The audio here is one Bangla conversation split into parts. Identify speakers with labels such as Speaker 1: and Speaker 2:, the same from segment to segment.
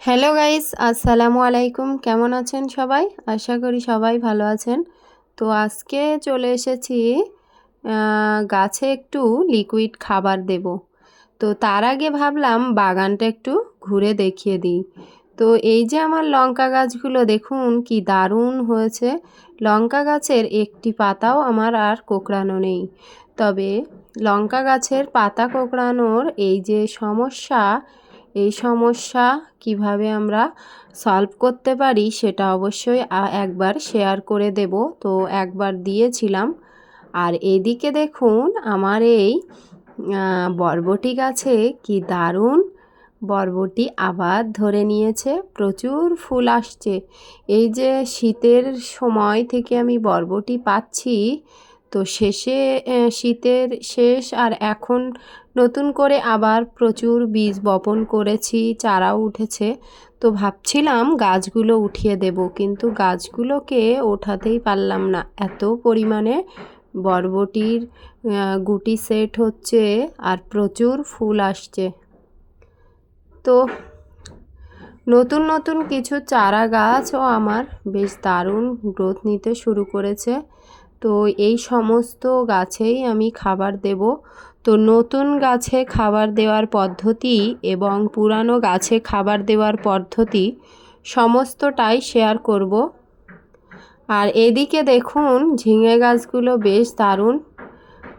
Speaker 1: হ্যালো গাইস, আসসালামু আলাইকুম। কেমন আছেন সবাই? আশা করি সবাই ভালো আছেন। তো আজকে চলে এসেছি গাছে একটু লিকুইড খাবার দেব। তো তার আগে ভাবলাম বাগানটা একটু ঘুরে দেখিয়ে দিই। তো এই যে আমার লঙ্কা গাছগুলো, দেখুন কি দারুণ হয়েছে। লঙ্কা গাছের একটি পাতাও আমার আর কোঁকড়ানো নেই। তবে লঙ্কা গাছের পাতা কোঁকড়ানোর এই যে সমস্যা এই সমস্যা কীভাবে আমরা সলভ করতে পারি সেটা অবশ্যই একবার শেয়ার করে দেব। তো একবার দিয়েছিলাম। আর এদিকে দেখুন, আমার এই বরবটি গাছে কি দারুণ বরবটি আবার ধরে নিয়েছে। প্রচুর ফুল আসছে। এই যে শীতের সময় থেকে আমি বরবটি পাচ্ছি তো শেষে শীতের শেষ আর এখন নতুন করে আবার প্রচুর বীজ বপন করেছি, চারাও উঠেছে। তো ভাবছিলাম গাছগুলো উঠিয়ে দেব, কিন্তু গাছগুলোকে ওঠাতেই পারলাম না। এত পরিমাণে বরবটির গুটি সেট হচ্ছে আর প্রচুর ফুল আসছে। তো নতুন নতুন কিছু চারা গাছও আমার বেশ দারুণ গ্রোথ নিতে শুরু করেছে। তো এই সমস্ত গাছেই আমি খাবার দেব। তো নতুন গাছে খাবার দেওয়ার পদ্ধতি এবং পুরানো গাছে খাবার দেওয়ার পদ্ধতি সমস্তটাই শেয়ার করব। আর এদিকে দেখুন, ঝিঙে গাছগুলো বেশ দারুণ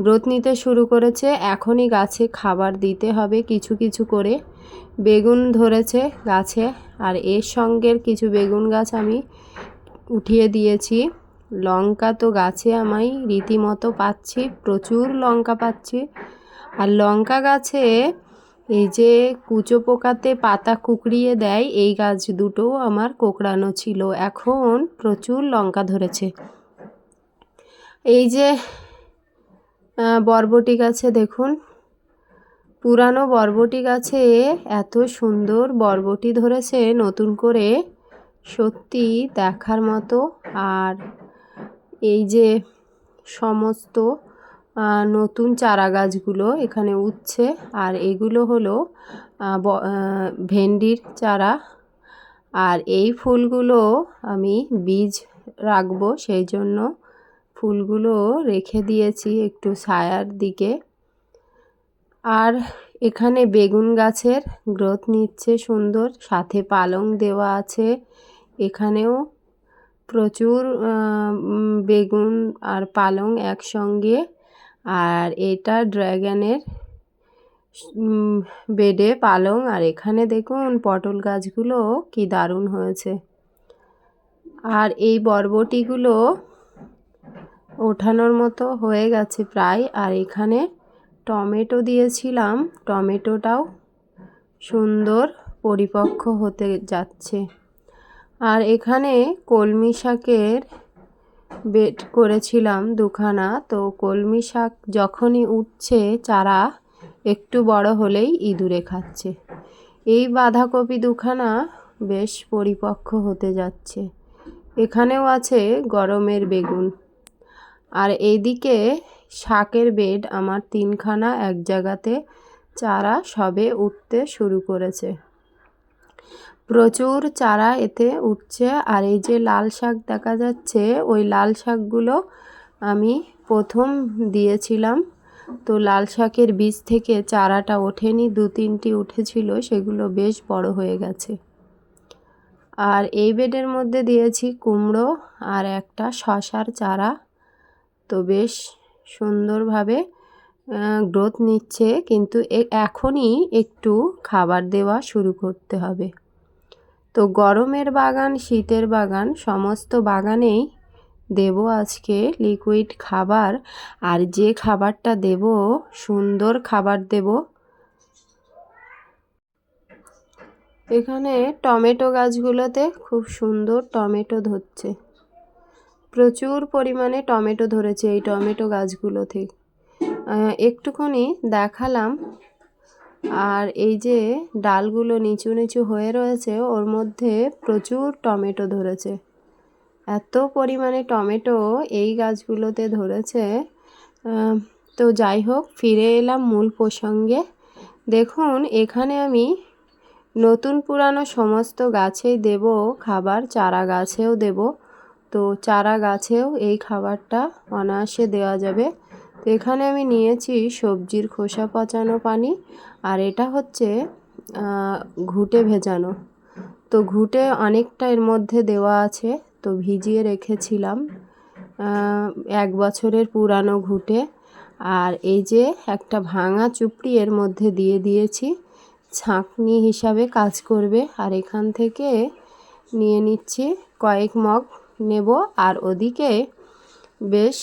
Speaker 1: গ্রোথ নিতে শুরু করেছে। এখনই গাছে খাবার দিতে হবে কিছু কিছু করে। বেগুন ধরেছে গাছে, আর এর সঙ্গের কিছু বেগুন গাছ আমি উঠিয়ে দিয়েছি। লঙ্কা তো গাছে আমি রীতিমতো পাচ্ছি, প্রচুর লঙ্কা পাচ্ছি। আর লঙ্কা গাছে এই যে কুচো পোকাতে পাতা কুকড়িয়ে দেয়, এই গাছ দুটো আমার কোকড়ানো ছিল, এখন প্রচুর লঙ্কা ধরেছে। এই যে বরবটি গাছে দেখুন, পুরানো বরবটি গাছে এত সুন্দর বরবটি ধরেছে, নতুন করে সত্যি দেখার মতো। আর এই যে সমস্ত নতুন চারা গাছগুলো এখানে উঠছে। আর এগুলো হলো ভেন্ডির চারা। আর এই ফুলগুলো আমি বীজ রাখব, সেই জন্য ফুলগুলো রেখে দিয়েছি একটু ছায়ার দিকে। আর এখানে বেগুন গাছের গ্রোথ নিচ্ছে সুন্দর, সাথে পালং দেওয়া আছে। এখানেও প্রচুর বেগুন আর পালং একসঙ্গে। আর এটা ড্র্যাগনের বেডে পালং। আর এখানে দেখুন পটল গাছগুলো কি দারুণ হয়েছে। আর এই বরবটিগুলো ওঠানোর মতো হয়ে গেছে প্রায়। আর এখানে টমেটো দিয়েছিলাম। টমেটোটাও সুন্দর পরিপক্ক হতে যাচ্ছে। আর এখানে কলমি শাকের বেড করেছিলাম দুখানা। তো কলমি শাক যখনই উঠছে, চারা একটু বড় হলেই ইঁদুরে খাচ্ছে। এই বাঁধাকপি দুখানা বেশ পরিপক্ক হতে যাচ্ছে। এখানেও আছে গরমের বেগুন। আর এদিকে শাকের বেড আমার তিনখানা এক জায়গাতে চারা সবে উঠতে শুরু করেছে। প্রচুর চারা এতে উঠছে। আর এই যে লাল শাক দেখা যাচ্ছে, ওই লাল শাকগুলো আমি প্রথম দিয়েছিলাম। তো লাল শাকের বীজ থেকে চারাটা ওঠেনি, দু তিনটি উঠেছিল, সেগুলো বেশ বড় হয়ে গেছে। আর এই বেডের মধ্যে দিয়েছি কুমড়ো আর একটা শশার চারা। তো বেশ সুন্দরভাবে গ্রোথ নিচ্ছে, কিন্তু এখনই একটু খাবার দেওয়া শুরু করতে হবে। তো গরমের বাগান, শীতের বাগান, সমস্ত বাগানেই দেব আজকে লিকুইড খাবার। আর যে খাবারটা দেব, সুন্দর খাবার দেব। এখানে টমেটো গাছগুলোতে খুব সুন্দর টমেটো ধরছে। প্রচুর পরিমাণে টমেটো ধরেছে এই টমেটো গাছগুলো থেকে একটুখানি দেখালাম। আর এই যে ডালগুলো নিচু নিচু হয়ে রয়েছে, ওর মধ্যে প্রচুর টমেটো ধরেছে। এত পরিমাণে টমেটো এই গাছগুলোতে ধরেছে। তো যাই হোক, ফিরে এলাম মূল প্রসঙ্গে। দেখুন, এখানে আমি নতুন পুরানো সমস্ত গাছেই দেব খাবার, চারা গাছেও দেব। তো চারা গাছেও এই খাবারটা অনায়াসে দেওয়া যাবে। তো এখানে আমি নিয়েছি সবজির খোসা পচানো পানি আর এটা হচ্ছে ঘুটে ভেজানো। তো ঘুটে অনেকটা এর মধ্যে দেওয়া আছে, তো ভিজিয়ে রেখেছিলাম এক বছরের পুরানো ঘুটে। আর এই যে একটা ভাঙা চুপড়ি এর মধ্যে দিয়ে দিয়েছি, ছাঁকনি হিসাবে কাজ করবে। আর এখান থেকে নিয়ে নিচ্ছি কয়েক মগ নেব। আর ওদিকে বেশ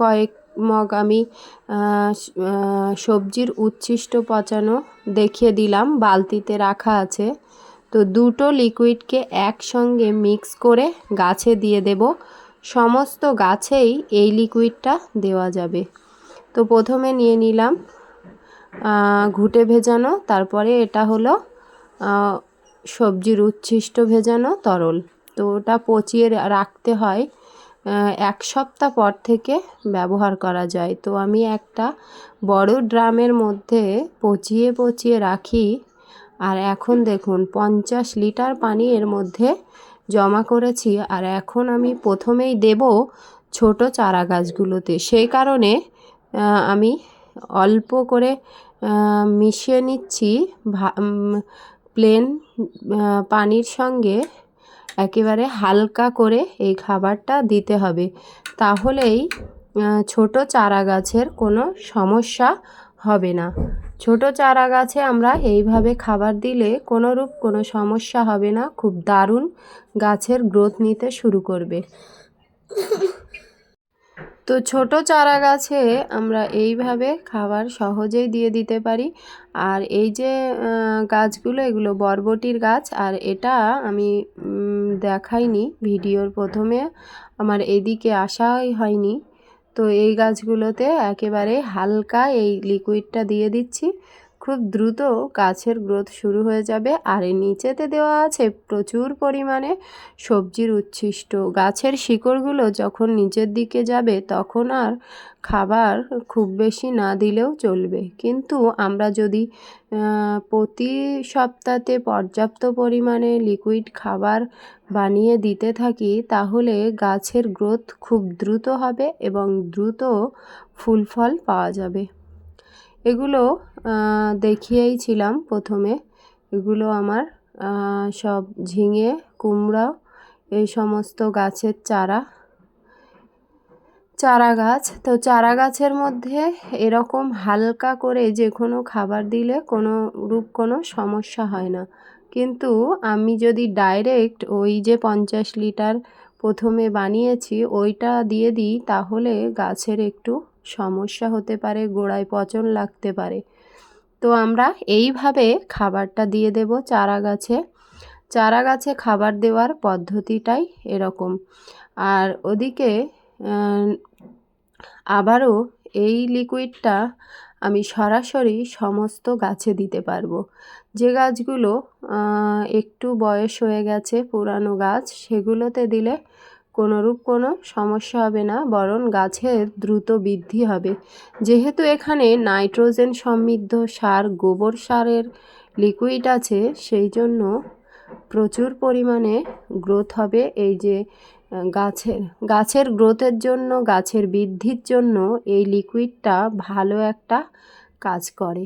Speaker 1: কয়েক মগ আমি সবজির উচ্ছিষ্ট পচানো দেখিয়ে দিলাম, বালতিতে রাখা আছে। তো দুটো লিকুইডকে একসঙ্গে মিক্স করে গাছে দিয়ে দেব। সমস্ত গাছেই এই লিকুইডটা দেওয়া যাবে। তো প্রথমে নিয়ে নিলাম ঘুটে ভেজানো, তারপরে এটা হলো সবজির উচ্ছিষ্ট ভেজানো তরল। তো ওটা পচিয়ে রাখতে হয়। এক সপ্তাহ পর থেকে ব্যবহার করা যায়। তো আমি একটা বড় ড্রামের মধ্যে পচিয়ে পচিয়ে রাখি। আর এখন দেখুন, পঞ্চাশ লিটার পানি এর মধ্যে জমা করেছি। আর এখন আমি প্রথমেই দেব ছোট চারা গাছগুলোতে। সেই কারণে আমি অল্প করে মিশিয়ে নিচ্ছি প্লেন পানির সঙ্গে। একেবারে হালকা করে এই খাবারটা দিতে হবে। তাহলেই ছোট চারা গাছের কোনো সমস্যা হবে না। ছোট চারা গাছে আমরা এইভাবে খাবার দিলে কোনোরূপ কোনো সমস্যা হবে না। খুব দারুণ গাছের গ্রোথ নিতে শুরু করবে। তো ছোট চারা গাছে আমরা এইভাবে খাবার সহজেই দিয়ে দিতে পারি। আর এই যে গাছগুলো, এগুলো বরবটির গাছ, আর এটা আমি দেখাইনি ভিডিওর প্রথমে, আমার এদিকে আসাই হয়নি। তো এই গাছগুলোতে একেবারে হালকা এই লিকুইডটা দিয়ে দিচ্ছি। খুব দ্রুত গাছের গ্রোথ শুরু হয়ে যাবে। আর এই নিচেতে দেওয়া আছে প্রচুর পরিমাণে সবজির উচ্ছিষ্ট। গাছের শিকড়গুলো যখন নিচের দিকে যাবে, তখন আর খাবার খুব বেশি না দিলেও চলবে। কিন্তু আমরা যদি প্রতি সপ্তাহে পর্যাপ্ত পরিমাণে লিকুইড খাবার বানিয়ে দিতে থাকি, তাহলে গাছের গ্রোথ খুব দ্রুত হবে এবং দ্রুত ফুল ফল পাওয়া যাবে। এগুলো দেখিয়েই ছিলাম প্রথমে। এগুলো আমার সব ঝিঙে, কুমড়া, এই সমস্ত গাছের চারা। চারা গাছ। তো চারা গাছের মধ্যে এরকম হালকা করে যে কোনো খাবার দিলে কোনো রূপ কোনো সমস্যা হয় না। কিন্তু আমি যদি ডাইরেক্ট ওই যে পঞ্চাশ লিটার প্রথমে বানিয়েছি, ওইটা দিয়ে দিই, তাহলে গাছের একটু সমস্যা হতে পারে, গোড়ায় পচন লাগতে পারে। তো আমরা এইভাবে খাবারটা দিয়ে দেব চারা গাছে চারা গাছে খাবার দেওয়ার পদ্ধতিটাই এরকম। আর ওদিকে আবারও এই লিকুইডটা আমি সরাসরি সমস্ত গাছে দিতে পারব। যে গাছগুলো একটু বয়স হয়ে গেছে, পুরানো গাছ, সেগুলোতে দিলে কোনোরূপ কোনো সমস্যা হবে না, বরং গাছের দ্রুত বৃদ্ধি হবে। যেহেতু এখানে নাইট্রোজেন সমৃদ্ধ সার, গোবর সারের লিকুইড আছে, সেই জন্য প্রচুর পরিমাণে গ্রোথ হবে। এই যে, গাছের গাছের গ্রোথের জন্য, গাছের বৃদ্ধির জন্য এই লিকুইডটা ভালো একটা কাজ করে।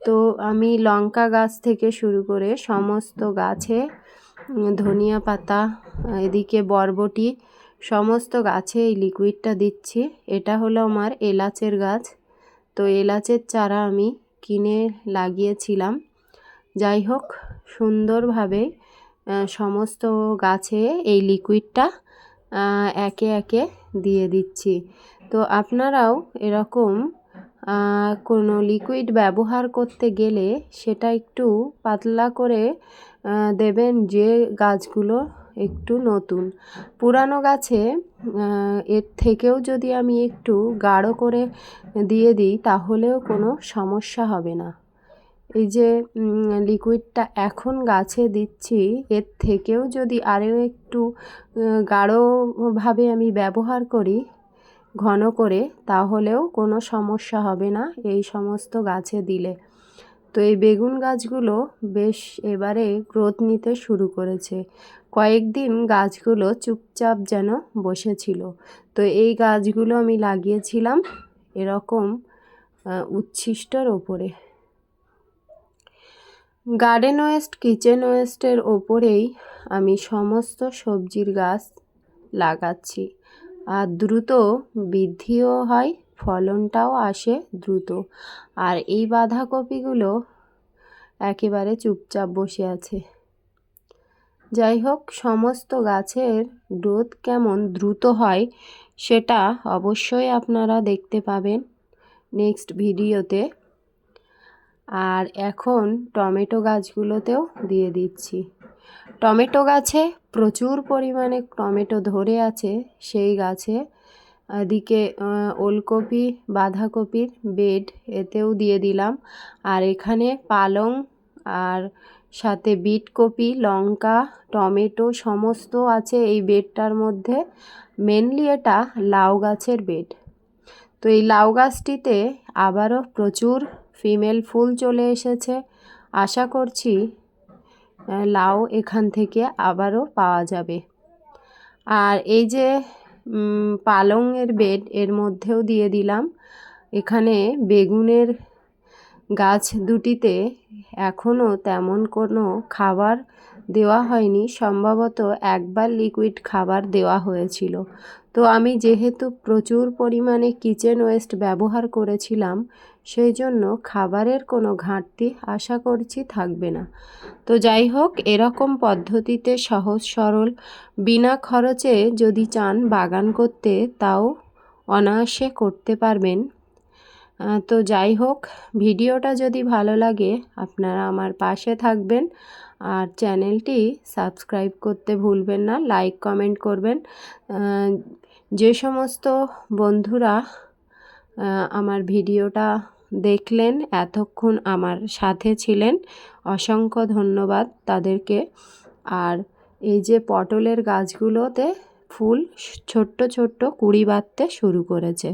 Speaker 1: তো আমি লঙ্কা গাছ থেকে শুরু করে সমস্ত গাছে ধনিয়া পাতা, এদিকে বরবটি সমস্ত গাছে এই লিকুইডটা দিচ্ছি। এটা হলো আমার এলাচের গাছ। তো এলাচের চারা আমি কিনে লাগিয়েছিলাম। যাই হোক, সুন্দরভাবে সমস্ত গাছে এই লিকুইডটা একে একে দিয়ে দিচ্ছি। তো আপনারাও এরকম কোনো লিকুইড ব্যবহার করতে গেলে সেটা একটু পাতলা করে দেবেন যে গাছগুলো একটু নতুন। পুরানো গাছে এর থেকেও যদি আমি একটু গাঢ় করে দিয়ে দিই, তাহলেও কোনো সমস্যা হবে না। এই যে লিকুইডটা এখন গাছে দিচ্ছি, এর থেকেও যদি আরও একটু গাঢ়ভাবে আমি ব্যবহার করি, ঘন করে, তাহলেও কোনো সমস্যা হবে না এই সমস্ত গাছে দিলে। তো এই বেগুন গাছগুলো বেশ এবারে গ্রোথ নিতে শুরু করেছে। কয়েকদিন গাছগুলো চুপচাপ যেন বসেছিল। তো এই গাছগুলো আমি লাগিয়েছিলাম এরকম উচ্ছিষ্টর ওপরে। গার্ডেন ওয়েস্ট, কিচেন ওয়েস্টের ওপরেই আমি সমস্ত সবজির গাছ লাগাচ্ছি। আর দ্রুত বৃদ্ধিও হয়, ফলনটাও আসে দ্রুত। আর এই বাঁধাকপিগুলো একেবারে চুপচাপ বসে আছে। যাই হোক সমস্ত গাছের গ্রোথ কেমন দ্রুত হয় সেটা অবশ্যই আপনারা দেখতে পাবেন নেক্সট ভিডিওতে। আর এখন টমেটো গাছগুলোতেও দিয়ে দিচ্ছি। টমেটো গাছে প্রচুর পরিমাণে টমেটো ধরে আছে সেই গাছে। এদিকে ওলকপি, বাঁধাকপির বেড এতেও দিয়ে দিলাম। আর এখানে পালং আর সাথে বিট কপি লঙ্কা, টমেটো সমস্ত আছে এই বেডটার মধ্যে। মেনলি এটা লাউ গাছের বেড। তো এই লাউ গাছটিতে আবারও প্রচুর ফিমেল ফুল চলে এসেছে। আশা করছি লাউ এখান থেকে আবারও পাওয়া যাবে। আর এই যে পালংয়ের বেড এর মধ্যেও দিয়ে দিলাম। এখানে বেগুনের গাছ দুটিতে এখনও তেমন কোনো খাবার দেওয়া হয়নি। সম্ভবত একবার লিকুইড খাবার দেওয়া হয়েছিল। তো আমি যেহেতু প্রচুর পরিমাণে কিচেন ওয়েস্ট ব্যবহার করেছিলাম, সেই জন্য খাবারের কোনো ঘাটতি আশা করছি থাকবে না। তো যাই হোক, এরকম পদ্ধতিতে সহজ সরল, বিনা খরচে যদি চান বাগান করতে, তাও অনায়াসে করতে পারবেন। তো যাই হোক, ভিডিওটা যদি ভালো লাগে, আপনারা আমার পাশে থাকবেন। আর চ্যানেলটি সাবস্ক্রাইব করতে ভুলবেন না, লাইক, কমেন্ট করবেন। যে সমস্ত বন্ধুরা আমার ভিডিওটা দেখলেন, এতক্ষণ আমার সাথে ছিলেন, অসংখ্য ধন্যবাদ তাদেরকে। আর এই যে পটলের গাছগুলোতে ফুল, ছোট্ট ছোট্ট কুড়ি বাঁধতে শুরু করেছে।